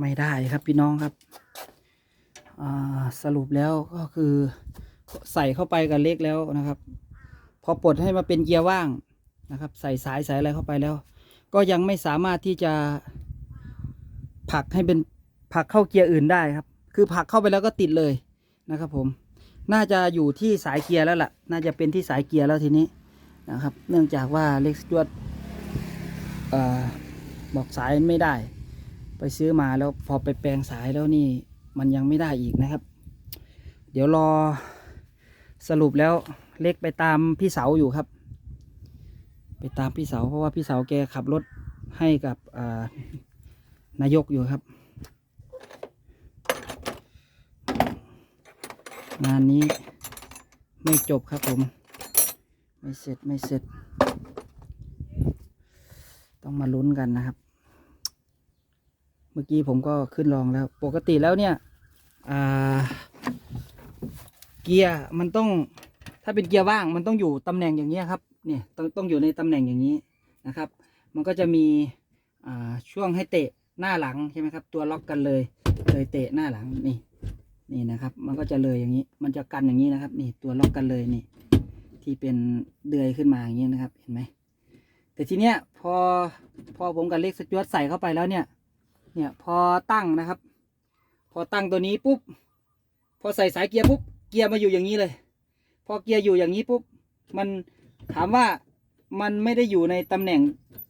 ไม่ได้ครับพี่น้องครับสรุปแล้วก็คือใส่เข้าไปกับเล็กแล้วนะครับ พอปลดให้มาเป็นเกียร์ว่างนะครับ ใส่สายใส่อะไรเข้าไปแล้ว ก็ยังไม่สามารถที่จะผลักให้เป็นผลักเข้าเกียร์อื่นได้ครับ คือผลักเข้าไปแล้วก็ติดเลยนะครับผมน่าจะอยู่ที่สายเกียร์แล้วล่ะ น่าจะเป็นที่สายเกียร์แล้วทีนี้นะครับ เนื่องจากว่าเล็กจวดบอกสายไม่ได้ ไปซื้อมาแล้วพอไปแปลงสายแล้วนี่มันยังไม่ได้อีกนะครับ เดี๋ยวรอสรุปแล้วเล็กไปตามพี่เสาอยู่ครับ ไปตามพี่เสาเพราะว่าพี่เสาแกขับรถให้กับนายกอยู่ครับ งานนี้ไม่จบครับผม ไม่เสร็จไม่เสร็จ ต้องมาลุ้นกันนะครับ มื่อกี้ผมก็ขึ้นลองแล้ว ปกติแล้วเนี่ยเกียร์มันต้อง ถ้าเป็นเกียร์ว่างมันต้องอยู่ตำแหน่งอย่างนี้ครับ เนี่ยต้องต้องอยู่ในตำแหน่งอย่างนี้นะครับ มันก็จะมีช่วงให้เตะหน้าหลังใช่ไหมครับ ตัวล็อกกันเลย เลยเตะหน้าหลังนี่นี่นะครับ มันก็จะเลยอย่างนี้ มันจะกันอย่างนี้นะครับ นี่ตัวล็อกกันเลยนี่ ที่เป็นเดือยขึ้นมาอย่างนี้นะครับ เห็นไหมแต่ทีเนี้ยพอพอผมกับเล็กสจวตใส่เข้าไปแล้วเนี่ย เนี่ยพอตั้งนะครับ พอตั้งตัวนี้ปุ๊บ พอใส่สายเกียร์ปุ๊บ เกียร์มาอยู่อย่างนี้เลย พอเกียร์อยู่อย่างนี้ปุ๊บ มันถามว่ามันไม่ได้อยู่ในตำแหน่ง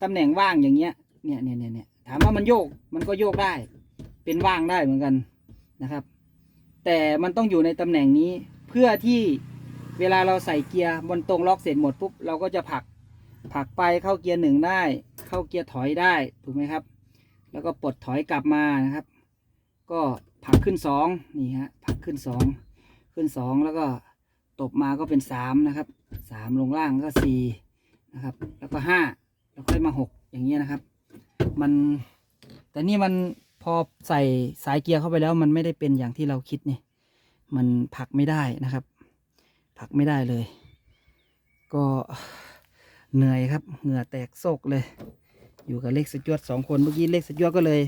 ตำแหน่งว่างอย่างเงี้ย เนี่ยเนี่ยเนี่ยเนี่ยถามว่ามันโยก มันก็โยกได้ เป็นว่างได้เหมือนกันนะครับ แต่มันต้องอยู่ในตำแหน่งนี้เพื่อที่เวลาเราใส่เกียร์บนตรงล็อกเสร็จหมดปุ๊บเราก็จะผลักผลักไปเข้าเกียร์หนึ่งได้ เข้าเกียร์ถอยได้ถูกไหมครับ แล้วก็ปลดถอยกลับมานะครับ ก็ผลักขึ้นสองนี่ฮะผลักขึ้นสองขึ้นสองแล้วก็ตบมาก็เป็นสามนะครับสามลงล่างก็สี่นะครับ แล้วก็ห้าแล้วค่อยมาหกอย่างเงี้ยนะครับ มันแต่นี่มันพอใส่สายเกียร์เข้าไปแล้ว มันไม่ได้เป็นอย่างที่เราคิดนี่มันผลักไม่ได้นะครับผลักไม่ได้เลย ก็เหนื่อยครับ เหงื่อแตกโซกเลย อยู่กับเล็กสจวดสองคนเมื่อกี้เล็กสจวดก็เลย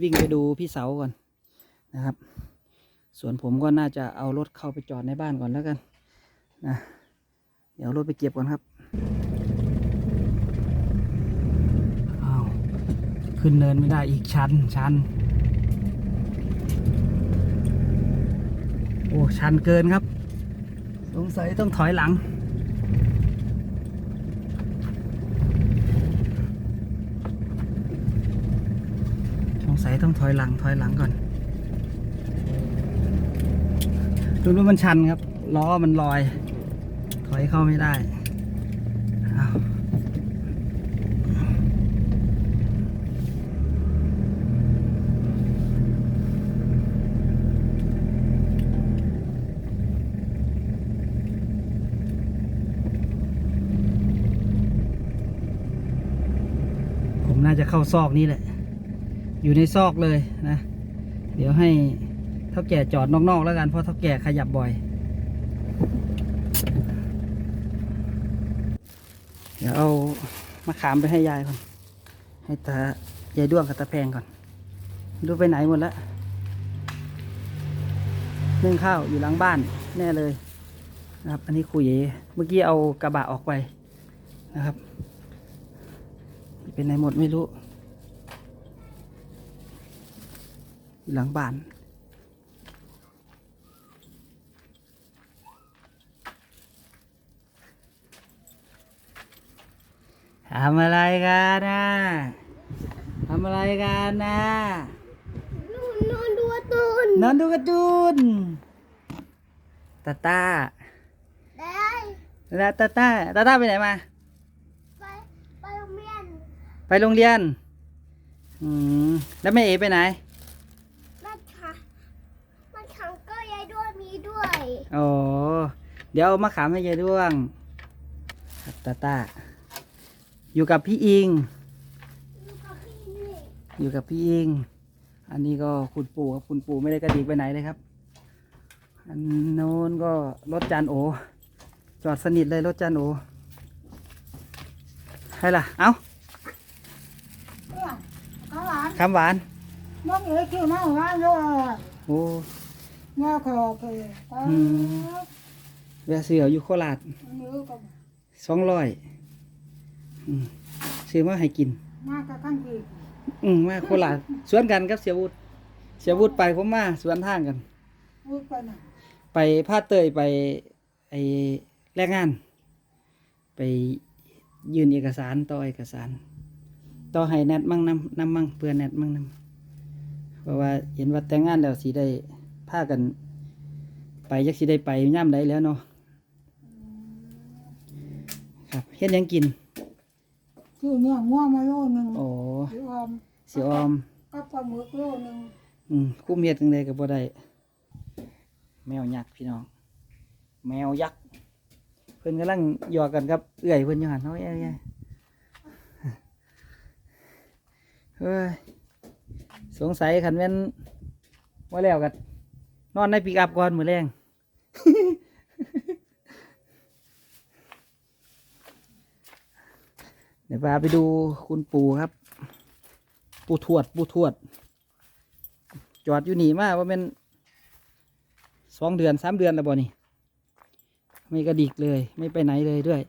วิ่งไปดูพี่เสาก่อนนะครับ ส่วนผมก็น่าจะเอารถเข้าไปจอดในบ้านก่อนแล้วกันนะเดี๋ยวรถไปเก็บก่อนครับอ้าวขึ้นเนินไม่ได้อีกชั้นชั้นโอ้ชันเกินครับ สงสัยต้องถอยหลัง สัยต้องถอยหลังถอยหลังก่อนดูดูมันชันครับ ล้อมันลอย ถอยเข้าไม่ได้ผมน่าจะเข้าซอกนี้แหละ อยู่ในซอกเลยนะ เดี๋ยวให้เท่าแก่จอดนอกๆแล้วกัน เพราะเท่าแก่ขยับบ่อย เดี๋ยวเอามะขามไปให้ยายก่อน ให้ตายายด้วงกับตาแพงก่อน ดูไปไหนหมดแล้วนึ่งข้าวอยู่หลังบ้านแน่เลยนะครับ อันนี้คุยเอเมื่อกี้เอากระบะออกไปนะครับ เป็นไหนหมดไม่รู้ อยู่หลังบ้าน ทำอะไรกันนะทำอะไรกันนะนอนดูการ์ตูนนอนดูการ์ตูนตาตาได้แล้วตาตาตาตาไปไหนมา ไปไปโรงเรียน ไปโรงเรียน อืม แล้วแม่เอไปไหน แม่ค่ะแม่ขังก็ยายด้วยมีด้วย โอ้เดี๋ยวเอามาขามให้ยายด้วงครับตาตาอยู่กับพี่อิงอยู่กับพี่นี่อยู่กับพี่อิง อันนี้ก็คุณปู่ครับคุณปู่ไม่ได้กระดิกไปไหนเลยครับ อันโน้นก็รถจานโอ จอดสนิทเลยรถจานโอให้ล่ะ เอาข้าวหวานคำหวาน น้องเอ๋คิวมาว่าโยโอ้ งาขอเคยตาอืมแวะซื้อเอาอยู่โคราชนื้อกับสองร้อยซื้อมาให้กิน มากกับขั้นอีกอืมมาโคราชสวนกันกับเสียวุฒเสียวุฒไปผมมาสวนทางกันพูดไปน่ะไปพาเตยไปไอแรงงาน ไปยื่นเอกสารต่อเอกสาร ต่อให้แนทมั่งนำนำมั่งเพื่อแนทมั่งนำเพราะว่าเห็นว่าแต่งงานแล้วสีได้พากัน ไปยักสีได้ไปย่ำได้แล้วเนาะครับเฮ็ดหยังกินชื่อเนี่ยง่วงมาโลนึงโอ้ชื่ออมสีออมกับปลาหมึกโลนึงอืมคุ้มเฮ็ดจังไดก็บ่ได้แมวยักษ์พี่น้อง แมวยักษ์เพิ่นกำลังหยอกกันกับ เอื้อยเพิ่นอยู่หั่นเนาะเอ้ยเฮ้ยสงสัยคันแม่นว่าแล้วกัน นอนในปิกอัพก่อนมือแรงเดี๋ยวพาไปดูคุณปู่ครับ ปู่ทวด ปู่ทวด จอดอยู่หนีมากว่าเป็นสองเดือนสามเดือนแล้วบ่นี่ ไม่กระดิกเลย ไม่ไปไหนเลยด้วย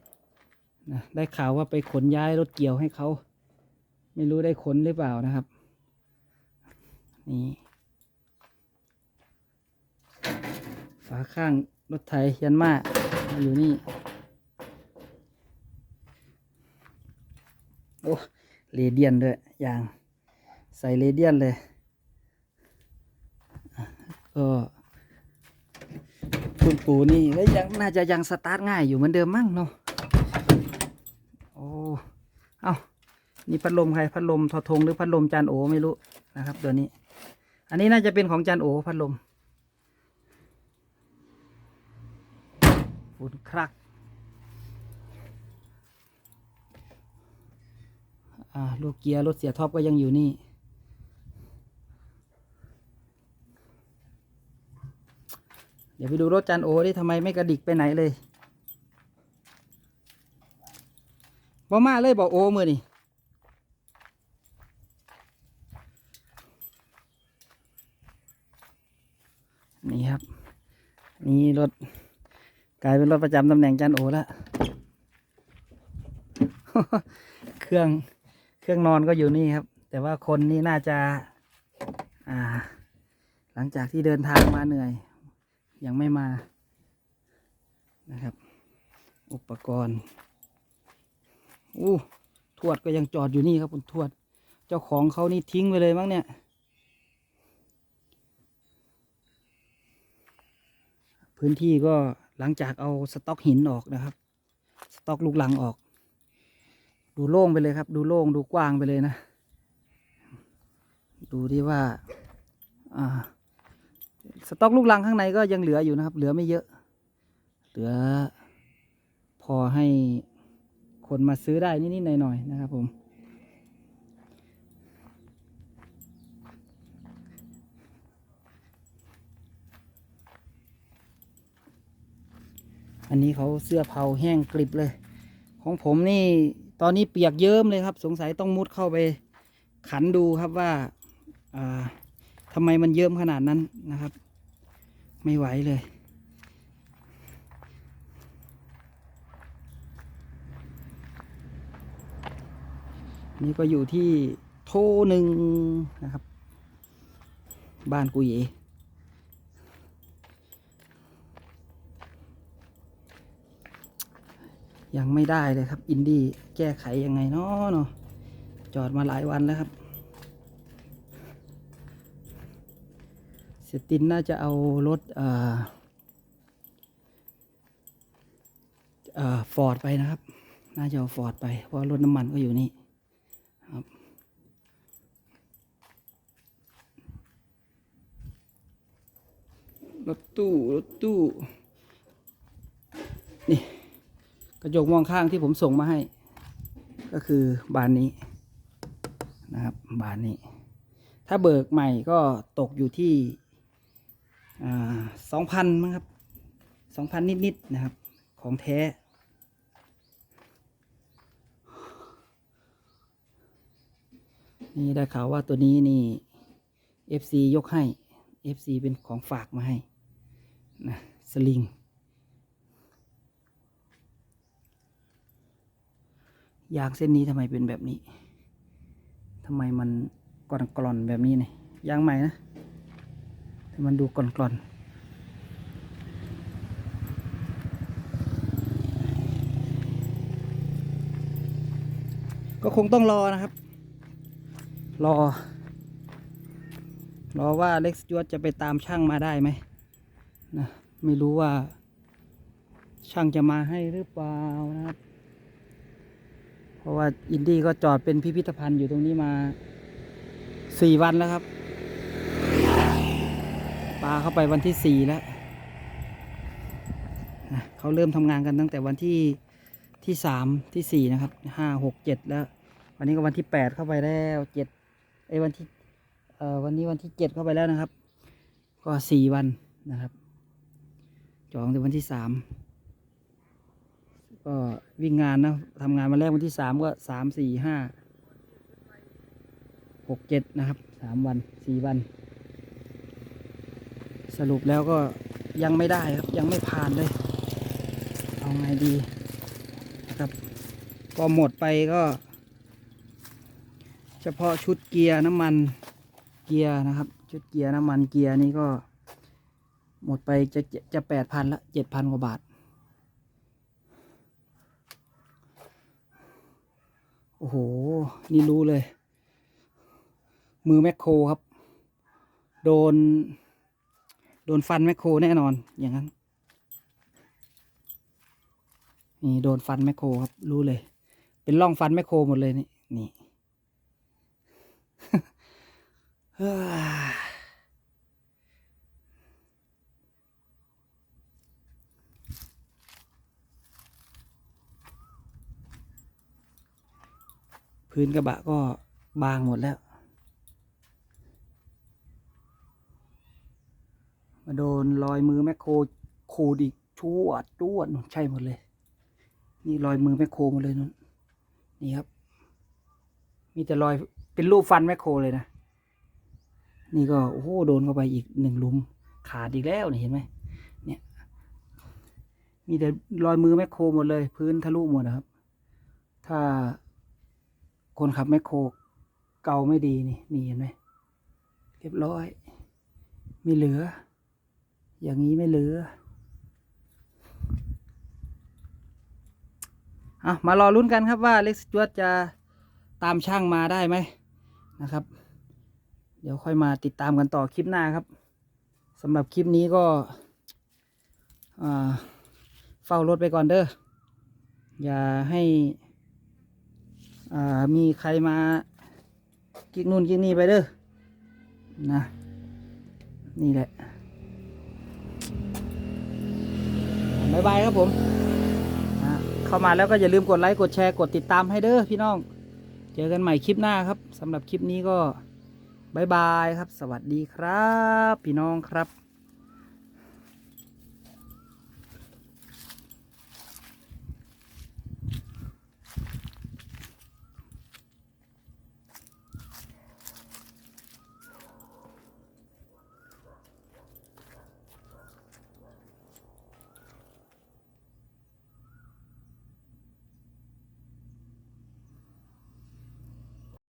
นะได้ข่าวว่าไปขนย้ายรถเกี่ยวให้เขา ไม่รู้ได้ขนหรือเปล่านะครับ นี่ฝาข้างรถไถยันมาอยู่นี่ โอ้เรเดียนด้วยยาง ใส่เรเดียนเลย ก็คุณปู่นี่ก็ยังน่าจะยังสตาร์ทง่ายอยู่เหมือนเดิมมั้งเนาะโอ้เอานี่พัดลมใครพัดลมทอทงหรือพัดลมจานโอไม่รู้นะครับ ตัวนี้ อันนี้น่าจะเป็นของจานโอพัดลม ฝุ่นครักลูกเกียร์รถเสียท็อปก็ยังอยู่นี่ เดี๋ยวไปดูรถจานโอดิทำไมไม่กระดิกไปไหนเลยบ่มาเลยบอกโอมือนี่นี่ครับ นี่รถ กลายเป็นรถประจำตำแหน่งจานโอแล้วเครื่องเครื่องนอนก็อยู่นี่ครับ แต่ว่าคนนี่น่าจะ อ่า หลังจากที่เดินทางมาเหนื่อย ยังไม่มานะครับ อุปกรณ์อู้ทวดก็ยังจอดอยู่นี่ครับคุณทวด เจ้าของเขานี่ทิ้งไปเลยมั้งเนี่ยพื้นที่ก็ หลังจากเอาสต็อกหินออกนะครับ สต็อกลูกหลังออก ดูโล่งไปเลยครับ ดูโล่งดูกว้างไปเลยนะ ดูที่ว่าอ่าสต็อกลูกลังข้างในก็ยังเหลืออยู่นะครับ เหลือไม่เยอะ เหลือพอให้คนมาซื้อได้นิดๆหน่อยๆนะครับผม อันนี้เขาเสื้อเผาแห้งกริบเลย ของผมนี่ตอนนี้เปียกเยิ้มเลยครับ สงสัยต้องมุดเข้าไปขันดูครับว่าทำไมมันเยิ้มขนาดนั้นนะครับ ไม่ไหวเลย นี่ก็อยู่ที่โทหนึ่งนะครับ บ้านกุยเอ ยังไม่ได้เลยครับ อินดี้แก้ไขยังไงเนาะเนาะจอดมาหลายวันแล้วครับ เสตินน่าจะเอารถเอ่อเอ่อฟอร์ดไปนะครับ น่าจะเอาฟอร์ดไป เพราะรถน้ำมันก็อยู่นี่ครับรถตู้รถตู้นี่ กระจกมองข้างที่ผมส่งมาให้ ก็คือบานนี้นะครับบานนี้ ถ้าเบิกใหม่ก็ตกอยู่ที่สองพันมั้งครับสองพันนิดๆนะครับ ของแท้ นี่ได้ข่าวว่าตัวนี้นี่ FC ยกให้ FC เป็นของฝากมาให้นะสลิง ยางเส้นนี้ทำไมเป็นแบบนี้ทำไมมันกร่อนกร่อนๆแบบนี้เนี่ยยางใหม่นะแต่มันดูกร่อนกร่อนๆก็คงต้องรอนะครับ รอ รอว่าเล็กซ์จวดจะไปตามช่างมาได้ไหมนะ ไม่รู้ว่า ช่างจะมาให้หรือเปล่านะครับ ราะว่าอินดี้ก็จอดเป็นพิพิธภัณฑ์อยู่ตรงนี้มาสี่วันแล้วครับ ปลาเข้าไปวันที่สี่แล้วนะเขาเริ่มทำงานกันตั้งแต่วันที่ที่สามที่สี่นะครับห้าหกเจ็ดแล้ว วันนี้ก็วันที่แปดเข้าไปแล้วเจ็ดไอ้วันที่เอ่อวันนี้วันที่เจ็ดเข้าไปแล้วนะครับ ก็สี่วันนะครับจองแต่วันที่สาม ก็วิ่งงานนะทำงานมาแรกวันที่สามก็สามสี่ห้าหกเจ็ดนะครับสามวันสี่วัน สรุปแล้วก็ยังไม่ได้ครับ ยังไม่ผ่านเลย เอาไงดีนะครับ ก็หมดไปก็ เฉพาะชุดเกียร์น้ำมันเกียร์นะครับ ชุดเกียร์น้ำมันเกียร์นี่ก็ หมดไปจะจะจะแปดพันละเจ็ดพันกว่าบาท โอ้โห นี่รู้เลย มือแมคโครครับ โดน โดนฟันแมคโครแน่นอน อย่างนั้น นี่โดนฟันแมคโครครับ รู้เลย เป็นร่องฟันแมคโครหมดเลยนี่ นี่ เฮ้ พื้นกระบะก็บางหมดแล้ว มาโดนรอยมือแมคโครขูดอีกชวดจวดนู่นใช่หมดเลย นี่รอยมือแมคโครหมดเลยนู่นนี่ครับ มีแต่รอยเป็นรูปฟันแมคโครเลยนะ นี่ก็โอ้โหโดนเข้าไปอีกหนึ่งลุมขาดอีกแล้วนี่เห็นไหมเนี่ย มีแต่รอยมือแมคโครหมดเลย พื้นทะลุหมดนะครับ ถ้า คนขับแมคโครเกาไม่ดีนี่นี่เห็นไหมเรียบร้อย ไม่เหลือ อย่างนี้ไม่เหลืออะมารอลุ้นกันครับว่าเล็กจวดจะตามช่างมาได้ไหมนะครับ เดี๋ยวค่อยมาติดตามกันต่อคลิปหน้าครับสำหรับคลิปนี้ก็เฝ้ารถไปก่อนเด้ออย่าให้ อ่ามีใครมากิกนู่นกิกนี่ไปเด้อนะนี่แหละบายบายครับผมเข้ามาแล้วก็อย่าลืมกดไลค์กดแชร์กดติดตามให้เด้อพี่น้อง เจอกันใหม่คลิปหน้าครับสำหรับคลิปนี้ก็บายบายครับ สวัสดีครับ พี่น้องครับ